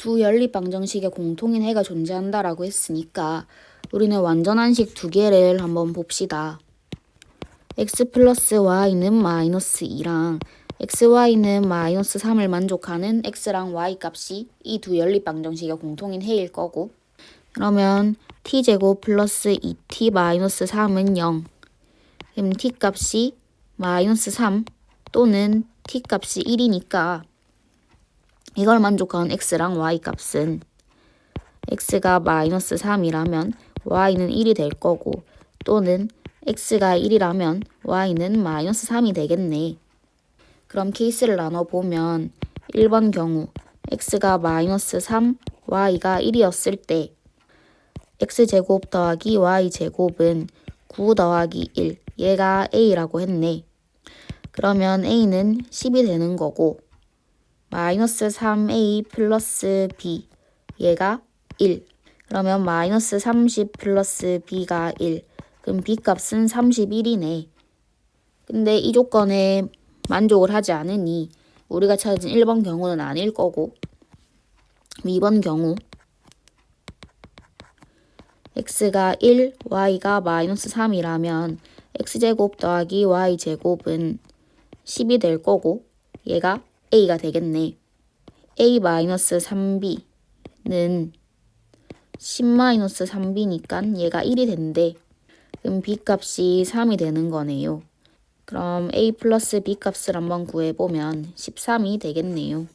두 연립방정식의 공통인 해가 존재한다라고 했으니까 우리는 완전한 식 두 개를 한번 봅시다. x 플러스 y는 마이너스 2랑 xy는 마이너스 3을 만족하는 x랑 y 값이 이 두 연립방정식의 공통인 해일 거고 그러면 t제곱 플러스 2t 마이너스 3은 0 그럼 t 값이 마이너스 3 또는 t 값이 1이니까 이걸 만족하는 x랑 y 값은 x가 마이너스 3이라면 y는 1이 될 거고 또는 x가 1이라면 y는 마이너스 3이 되겠네. 그럼 케이스를 나눠보면 1번 경우 x가 마이너스 3, y가 1이었을 때 x제곱 더하기 y제곱은 9 더하기 1, 얘가 a라고 했네. 그러면 a는 10이 되는 거고 마이너스 3a 플러스 b 얘가 1 그러면 마이너스 30 플러스 b가 1 그럼 b 값은 31이네. 근데 이 조건에 만족을 하지 않으니 우리가 찾은 1번 경우는 아닐 거고 2번 경우 x가 1, y가 마이너스 3이라면 x제곱 더하기 y제곱은 10이 될 거고 얘가 a가 되겠네. a 마이너스 3b는 10 마이너스 3b니까 얘가 1이 된대. 그럼 b 값이 3이 되는 거네요. 그럼 a 플러스 b 값을 한번 구해보면 13이 되겠네요.